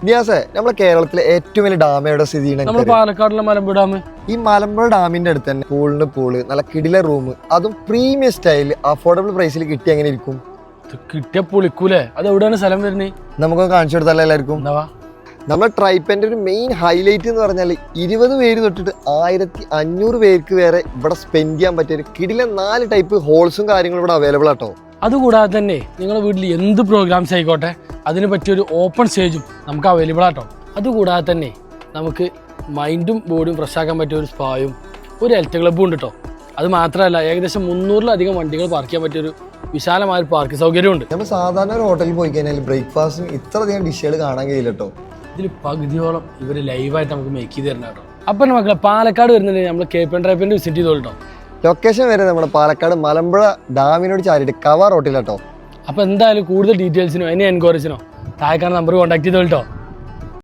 നിയാസെ നമ്മളെ കേരളത്തിലെ ഏറ്റവും വലിയ ഡാം എവിടെ സ്ഥിതി ചെയ്യണ പാലക്കാടുള്ള മലമ്പുഴ ഡാം ഈ മലമ്പുഴ ഡാമിന്റെ അടുത്ത് തന്നെ പൂളിന് പൂൾ നല്ല കിടില റൂം അതും പ്രീമിയം സ്റ്റൈൽ അഫോർഡബിൾ പ്രൈസിൽ കിട്ടി എങ്ങനെ ഇരിക്കും? കിട്ടിയ പൊളിക്കൂലേ? അത് എവിടെയാണ് സ്ഥലം വരുന്നത് നമുക്കൊന്ന് കാണിച്ചു കൊടുത്താലോ എല്ലാവർക്കും? നമ്മുടെ ട്രൈപ്പന്റെ ഒരു മെയിൻ ഹൈലൈറ്റ് എന്ന് പറഞ്ഞാൽ ഇരുപത് പേര് തൊട്ടിട്ട് ആയിരത്തി അഞ്ഞൂറ് പേർക്ക് വരെ ഇവിടെ സ്പെൻഡ് ചെയ്യാൻ പറ്റിയ ഒരു കിടില നാല് ടൈപ്പ് ഹോൾസും കാര്യങ്ങളും ഇവിടെ അവൈലബിൾ ആട്ടോ. അതുകൂടാതെ തന്നെ നിങ്ങളുടെ വീട്ടിൽ എന്ത് പ്രോഗ്രാംസ് ആയിക്കോട്ടെ? അതിന് പറ്റിയൊരു ഓപ്പൺ സ്റ്റേജും നമുക്ക് അവൈലബിൾ ആട്ടോ. അതുകൂടാതെ തന്നെ നമുക്ക് മൈൻഡും ബോഡിയും ഫ്രഷ് ആക്കാൻ പറ്റിയ ഒരു സ്പായും ഒരു ഹെൽത്ത് ക്ലബ്ബും ഉണ്ട് കേട്ടോ അത് മാത്രമല്ല ഏകദേശം മുന്നൂറിലധികം വണ്ടികൾ പാർക്ക് ചെയ്യാൻ പറ്റിയൊരു വിശാലമായ ഒരു പാർക്ക് സൗകര്യമുണ്ട് നമ്മൾ സാധാരണ ഒരു ഹോട്ടലിൽ പോയി കഴിഞ്ഞാൽ ബ്രേക്ക്ഫാസ്റ്റിന് ഇത്രയധികം ഡിഷുകൾ കാണാൻ കഴിയില്ല കേട്ടോ ഇതിൽ പകുതിയോളം ഇവർ ലൈവായിട്ട് നമുക്ക് മേക്ക് ചെയ്ത് തരണം കേട്ടോ അപ്പം മക്കളെ പാലക്കാട് വരുന്നുണ്ടെങ്കിൽ നമ്മൾ കേപ്പൻ ഡ്രൈപ്പിന്റെ വിസിറ്റ് ചെയ്തോളൂ കേട്ടോ ലൊക്കേഷൻ വരെ നമ്മുടെ പാലക്കാട് മലമ്പുഴ ഡാമിനോട് ചാരിയിട്ട് കവർ റോട്ടിലാട്ടോ അപ്പോൾ എന്തായാലും കൂടുതൽ ഡീറ്റെയിൽസിനോ എന്നെ എൻക്വയറീസിനോ താഴെക്കാണ് നമ്പർ കോൺടാക്ട് ചെയ്തോ കേട്ടോ